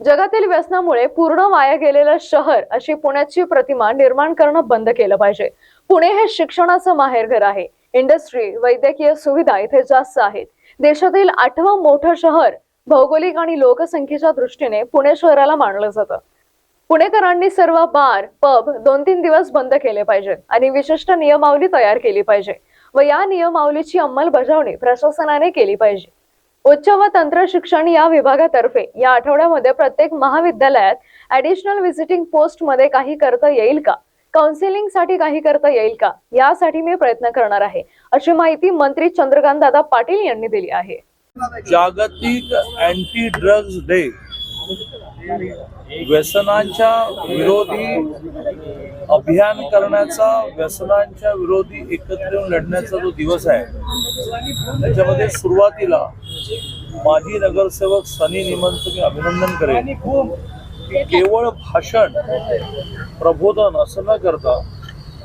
जगातील व्यसनामुळे पूर्ण वाया गेलेलं शहर अशी पुण्याची प्रतिमा निर्माण करणं बंद केलं पाहिजे. पुणे हे शिक्षणाचं माहेरघर आहे. इंडस्ट्री वैद्यकीय सुविधा इथे जास्त आहेत. देशातील आठवं मोठं शहर भौगोलिक आणि लोकसंख्येच्या दृष्टीने पुणे शहराला मानलं जातं. पुणेकरांनी सर्व बार पब दोन तीन दिवस बंद केले पाहिजेत आणि विशिष्ट नियमावली तयार केली पाहिजे व या नियमावलीची अंमलबजावणी प्रशासनाने केली पाहिजे. उच्च व तंत्र शिक्षण या विभागातर्फे या आठवड्यामध्ये प्रत्येक महाविद्यालयात ऍडिशनल व्हिजिटिंग पोस्टमध्ये काही करता येईल का? काउन्सिलिंगसाठी काही करता येईल का? यासाठी मी प्रयत्न करणार आहे. अशी माहिती मंत्री चंद्रकांत दादा पाटील यांनी दिली आहे. जागतिक अँटी ड्रग्ज डे व्यसनांच्या विरोधी अभियान करण्याचा व्यसनांच्या विरोधी एकत्र येऊन लढण्याचा जो दिवस आहे त्याच्यामध्ये सुरुवातीला माजी नगरसेवक सनी निमनचं मी अभिनंदन करेन. केवळ भाषण प्रबोधन असं न करता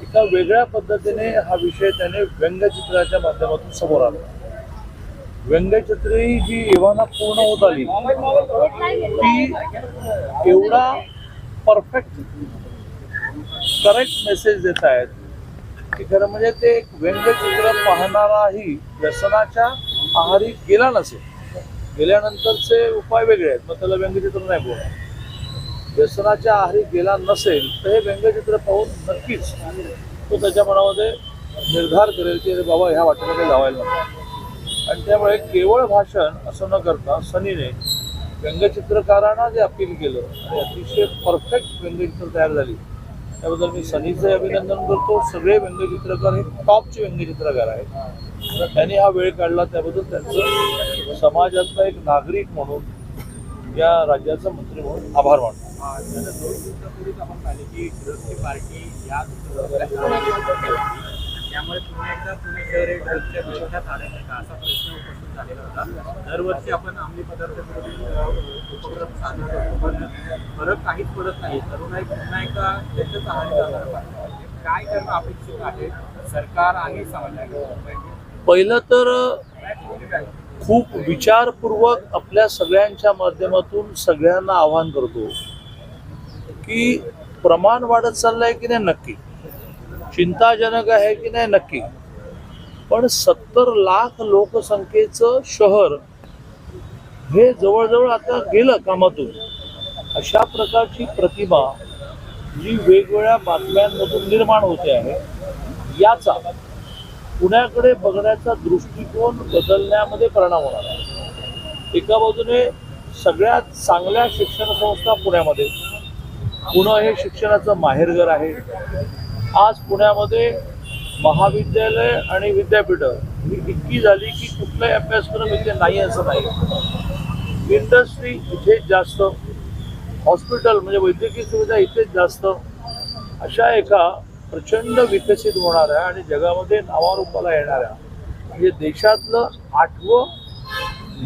एका वेगळ्या पद्धतीने हा विषय त्याने व्यंगचित्राच्या माध्यमातून समोर आला व्यंगचित्री जी एव्हाना पूर्ण होत आली ती एवढा परफेक्ट करेक्ट मेसेज देत आहेत. की खरं म्हणजे ते एक व्यंगचित्र पाहणाराही व्यसनाच्या आहारी गेला नसेल. गेल्यानंतरचे उपाय वेगळे आहेत मग त्याला व्यंगचित्र नाही बोलणार. व्यसनाच्या आहारी गेला नसेल तर हे व्यंगचित्र पाहून नक्कीच तो त्याच्या मनामध्ये निर्धार करेल की अरे बाबा ह्या वाटेला काही लावायला नको. आणि त्यामुळे केवळ भाषण असं न करता सनीने व्यंगचित्रकारांना जे अपील केलं आणि अतिशय परफेक्ट व्यंगचित्र तयार झाली. त्याबद्दल मी सनीचं अभिनंदन करतो. सगळे व्यंगचित्रकार हे टॉपचे व्यंगचित्रकार आहेत. त्यांनी हा वेळ काढला. त्याबद्दल त्यांचं समाजातला एक नागरिक म्हणून या राज्याचा मंत्री म्हणून आभार मानतो. आपण की पार्टी या त्यामुळे पुन्हा एकदा पुणे शहर हे ड्रग्सच्या विरोधात आढळलं का असा प्रश्न उपस्थित झालेला होता. दरवर्षी आपण अंमली पदार्थ विरोधी उपक्रम साजरा करतो. पण फरक काहीच पडत नाही. तरुणाई पुन्हा एकदा त्याच्याच आहारी जाणार काय करणं अपेक्षित आहे? सरकार आणि समाजाने. पहिलं तर खूप विचारपूर्वक आपल्या सगळ्यांच्या माध्यमातून सगळ्यांना आवाहन करतो की प्रमाण वाढत चाललंय की नाही नक्की? चिंताजनक आहे की नाही नक्की. पण सत्तर लाख लोकसंख्येचं शहर हे जवळजवळ आता गेलं कामातून. अशा प्रकारची प्रतिमा जी वेगवेगळ्या बातम्यांमधून निर्माण होते आहे याचा पुण्याकडे बघण्याचा दृष्टिकोन बदलण्यामध्ये परिणाम होणार आहे. एका बाजूने सगळ्यात चांगल्या शिक्षण संस्था पुण्यामध्ये पुणे हे शिक्षणाचं माहेरघर आहे. आज पुण्यामध्ये महाविद्यालय आणि विद्यापीठं ही इतकी झाली की कुठलाही अभ्यासक्रम इथे नाही असं नाही. इंडस्ट्री इथेच जास्त हॉस्पिटल म्हणजे वैद्यकीय सुविधा इथेच जास्त. अशा एका प्रचंड विकसित होणाऱ्या आणि जगामध्ये नावारूपाला येणाऱ्या म्हणजे देशातलं आठवं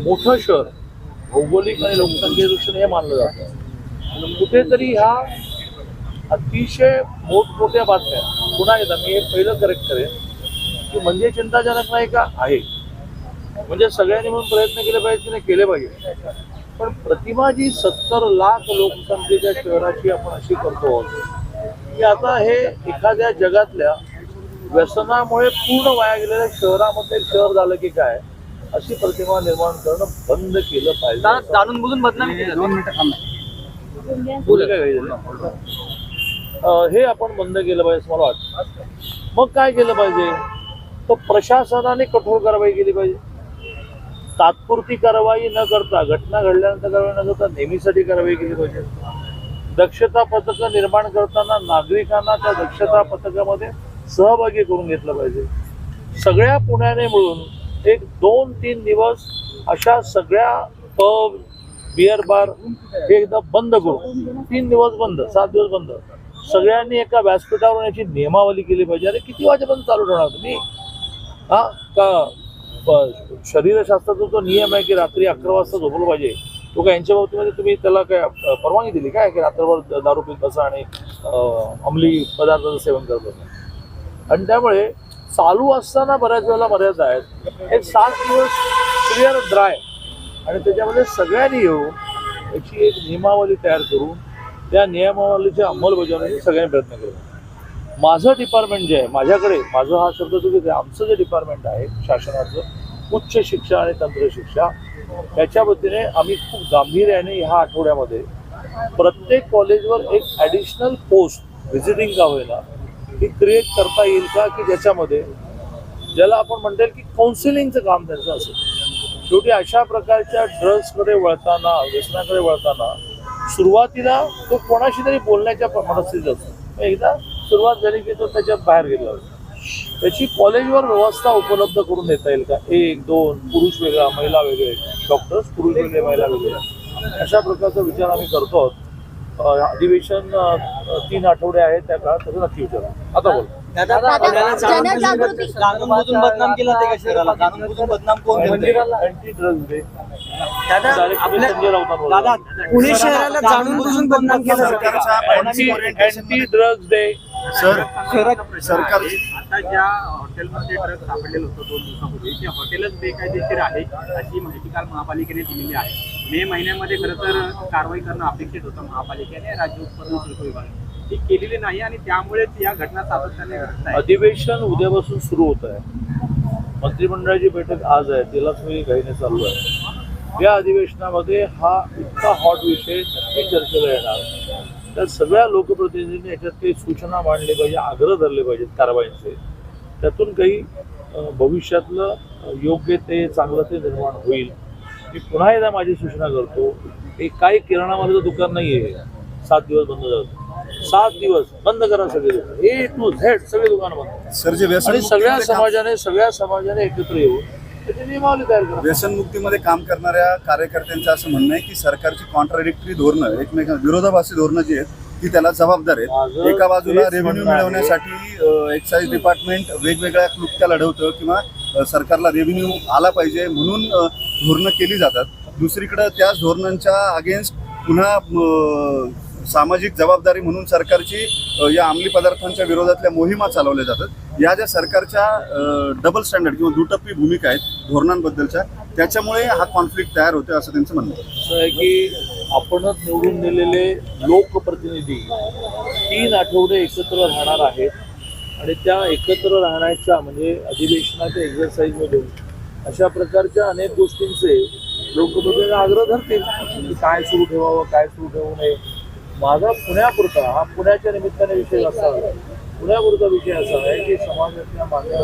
मोठं शहर भौगोलिक आणि लोकसंख्येदृष्टीने हे मानलं जातं. कुठेतरी ह्या अतिशय मोठमोठ्या बातम्या. पुन्हा एकदा मी हे पहिलं करेक्ट करेन. की म्हणजे चिंताजनक नाही का? आहे. म्हणजे सगळ्यांनी म्हणून प्रयत्न केले पाहिजे की नाही? केले पाहिजे पण प्रतिमा जी सत्तर लाख लोकसंख्येच्या शहराची आपण अशी करतो आहोत की आता हे एखाद्या जगातल्या व्यसनामुळे पूर्ण वाया गेलेल्या शहरामध्ये शहर झालं की काय? अशी प्रतिमा निर्माण करणं बंद केलं पाहिजे. जाणून बोलून बदनामी दोन मिनिटं बोलू. काय काही झालं? अं, हे आपण बंद केलं पाहिजे मला वाटतं. मग काय केलं पाहिजे? तर प्रशासनाने कठोर कारवाई केली पाहिजे. तात्पुरती कारवाई न करता घटना घडल्यानंतर कारवाई न करता नेहमीसाठी कारवाई केली पाहिजे. दक्षता पथकं निर्माण करताना नागरिकांना त्या दक्षता पथकामध्ये सहभागी करून घेतलं पाहिजे. सगळ्या पुण्याने मिळून एक दोन तीन दिवस अशा सगळ्या पब बिअर बार हे एकदा बंद करू तीन दिवस बंद सात दिवस बंद. सगळ्यांनी एका व्यासपीठावर याची नियमावली केली पाहिजे. अरे किती वाजेपर्यंत चालू ठेवणार तुम्ही? हा? का शरीरशास्त्राचा जो नियम आहे की रात्री अकरा वाजता झोपलं पाहिजे तो काय यांच्या बाबतीमध्ये तुम्ही त्याला काय परवानगी दिली काय की रात्रभर दारू पीत बसा आणि अंमली पदार्थाचं सेवन करत बसा? आणि त्यामुळे चालू असताना बऱ्याच वेळेला मर्यादा आहेत. एक सात दिवस क्लिअर ड्राय आणि त्याच्यामध्ये सगळ्यांनी येऊन याची एक नियमावली तयार करून त्या नियमावलीची अंमलबजावणीचे सगळ्यांनी प्रयत्न केला. माझं डिपार्टमेंट जे आहे माझ्याकडे माझं हा शब्द चुकीचा आहे आमचं जे डिपार्टमेंट आहे शासनाचं उच्च शिक्षा आणि तंत्रशिक्षा त्याच्या वतीने आम्ही खूप गांभीर्याने ह्या आठवड्यामध्ये प्रत्येक कॉलेजवर एक ॲडिशनल पोस्ट व्हिजिटिंग का होईना ही क्रिएट करता येईल का की ज्याच्यामध्ये ज्याला आपण म्हणता येईल की काउन्सिलिंगचं काम त्यांचं असेल. शेवटी अशा प्रकारच्या ड्रग्सकडे वळताना व्यसनाकडे वळताना सुरुवातीला तो कोणाशी तरी बोलण्याच्या मनस्थितीत असतो. एकदा सुरुवात झाली की तो त्याच्यात बाहेर गेला. जातो. त्याची कॉलेजवर व्यवस्था उपलब्ध करून देता येईल का? एक दोन पुरुष वेगळा महिला वेगळे डॉक्टर्स पुरुष वेगळे महिला वेगळे. अशा प्रकारचा विचार आम्ही करतो. आहोत अधिवेशन तीन आठवडे आहेत त्या काळात तसं नक्की विचार. आता बोला. दादा दादा, जाणून जनजागृती. बुजून- जाणून बुजून बदनाम केलं ते का शहराला? जाणून बुजून बदनाम कोण करते अँटी ड्रग्स डे दादा Direct आपल्या संजय राऊतांवर दादा पुणे शहराला जाणून बुजून बदनाम केलं सरकारचा. Anti anti drugs day sir शहरात सरकार आता ज्या हॉटेलमध्ये ट्रक सापडलेलं होतं दोन दिवसापूर्वी ते हॉटेलच बेकायदेशीर आहे अशी माहिती काल महापालिकेने दिलेली आहे. मे महिन्यामध्ये खरं तर कारवाई करणं अपेक्षित होतं महापालिकेने. राज्य उत्पादन शुल्क विभागाने. ती केलेली नाही आणि त्यामुळेच या घटना सातत्याने घडत अधिवेशन उद्यापासून सुरू होत आहे. मंत्रिमंडळाची बैठक आज आहे. तिलाच मी घाईने चालू आहे. या अधिवेशनामध्ये हा इतका हॉट विषय नक्की चर्चेला येणार. त्या सगळ्या लोकप्रतिनिधींनी याच्यात काही सूचना मांडले पाहिजे आग्रह धरले पाहिजेत कारवाईचे. त्यातून काही भविष्यातलं योग्य ते चांगलं ते निर्माण होईल. मी पुन्हा एकदा माझी सूचना करतो हे काही किराणामध्ये दुकान नाही आहे सात दिवस बंद झालं. सात दिवस बंद करा सगळे ए टू झेड सगळे दुकान बंद सर जे आणि सगळ्या काम- समाजाने सगळ्या समाजाने एकत्र येऊन त्याची नियमावली तयार करा. व्यसनमुक्तीमध्ये काम करणाऱ्या कार्यकर्त्यांचं असं म्हणणं आहे की सरकारची कॉन्ट्राडिक्टरी धोरणं एकमेकां विरोधाभासी धोरणं जी आहेत ती त्याला जबाबदार आहेत. माझं एका बाजूला तेच रेव्हेन्यू म्हणणं आहे. मिळवण्यासाठी एक्साईज डिपार्टमेंट वेगवेगळ्या क्लुप्त्या लढवतं किंवा अ, सरकारला रेव्हेन्यू आला पाहिजे म्हणून अ, धोरणं केली जातात. दुसरीकडं त्याच धोरणांच्या अगेन्स्ट पुन्हा अ, सामाजिक जबाबदारी म्हणून सरकारची या अंमली पदार्थांच्या विरोधातल्या मोहिमा चालवल्या जातात. या ज्या सरकारच्या डबल स्टँडर्ड किंवा दुटप्पी भूमिका आहेत धोरणांबद्दलच्या त्याच्यामुळे हा कॉन्फ्लिक्ट तयार होतो असं त्यांचं म्हणणं असं आहे की आपणच निवडून दिलेले लोकप्रतिनिधी तीन आठवडे एकत्र राहणार आहेत. आणि त्या एकत्र राहण्याच्या म्हणजे अधिवेशनाच्या एक्झरसाईजमधून अशा प्रकारच्या अनेक गोष्टींचे लोकप्रतिनिधी आग्रह धरतील की काय सुरू ठेवावं काय सुरू ठेवू नये. माझा पुण्यापुरता हा पुण्याच्या निमित्ताने विषय असा पुण्यापुरता विषय असा आहे की समाजातल्या मान्यवर